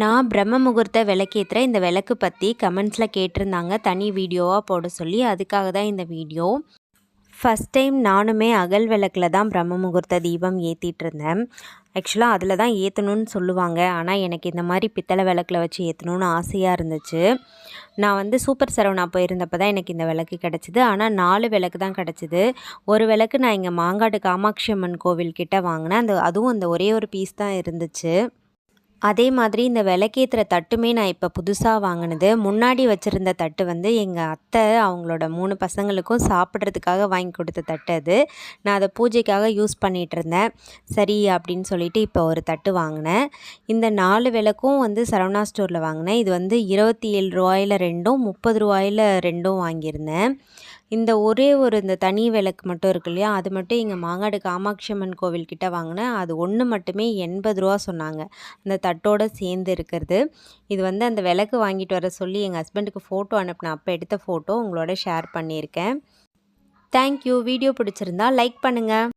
நான் பிரம்ம முகூர்த்த விளக்கேற்றுற இந்த விளக்கு பற்றி கமெண்ட்ஸில் கேட்டிருந்தாங்க. தனி வீடியோவாக போட சொல்லி அதுக்காக தான் இந்த வீடியோ. ஃபஸ்ட் டைம் நானுமே அகல் விளக்கில் தான் பிரம்ம முகூர்த்த தீபம் ஏற்றிட்டு இருந்தேன் ஆக்சுவலாக அதில் தான் ஏற்றணும்னு சொல்லுவாங்க. ஆனால் எனக்கு இந்த மாதிரி பித்தளை விளக்கில் வச்சு ஏற்றணும்னு ஆசையாக இருந்துச்சு. நான் வந்து சூப்பர் சரவணா போயிருந்தப்போ தான் எனக்கு இந்த விளக்கு கிடச்சிது. ஆனால் நாலு விளக்கு தான் கிடச்சிது. ஒரு விளக்கு நான் இங்கே மாங்காடு காமாட்சி அம்மன் கோவில்கிட்ட வாங்கினேன். அந்த அதுவும் அந்த ஒரே ஒரு பீஸ் தான் இருந்துச்சு. அதே மாதிரி இந்த விளக்கேத்துற தட்டுமே நான் இப்போ புதுசாக வாங்கினது. முன்னாடி வச்சுருந்த தட்டு வந்து எங்கள் அத்தை அவங்களோட மூணு பசங்களுக்கும் சாப்பிட்றதுக்காக வாங்கி கொடுத்த தட்டு அது. நான் அதை பூஜைக்காக யூஸ் பண்ணிகிட்டு இருந்தேன். சரி அப்படின்னு சொல்லிட்டு இப்போ ஒரு தட்டு வாங்கினேன். இந்த நாலு விளக்கும் வந்து சரவணா ஸ்டோரில் வாங்கினேன். இது வந்து இருபத்தி ஏழு ரூபாயில் ரெண்டும் முப்பது ரூபாயில் ரெண்டும் வாங்கியிருந்தேன். இந்த ஒரே ஒரு இந்த தனி விளக்கு மட்டும் இருக்கு இல்லையா? அது மட்டும் இங்கே மாங்காடு காமாட்சி அம்மன் கோவில்கிட்ட வாங்கினேன். அது ஒன்று மட்டுமே எண்பது ரூபா சொன்னாங்க. அந்த தட்டோடு சேர்ந்து இருக்கிறது. இது வந்து அந்த விளக்கு வாங்கிட்டு வர சொல்லி எங்கள் ஹஸ்பண்டுக்கு ஃபோட்டோ அனுப்பினேன். அப்போ எடுத்த ஃபோட்டோ உங்களோட ஷேர் பண்ணியிருக்கேன். தேங்க்யூ வீடியோ பிடிச்சிருந்தா லைக் பண்ணுங்கள்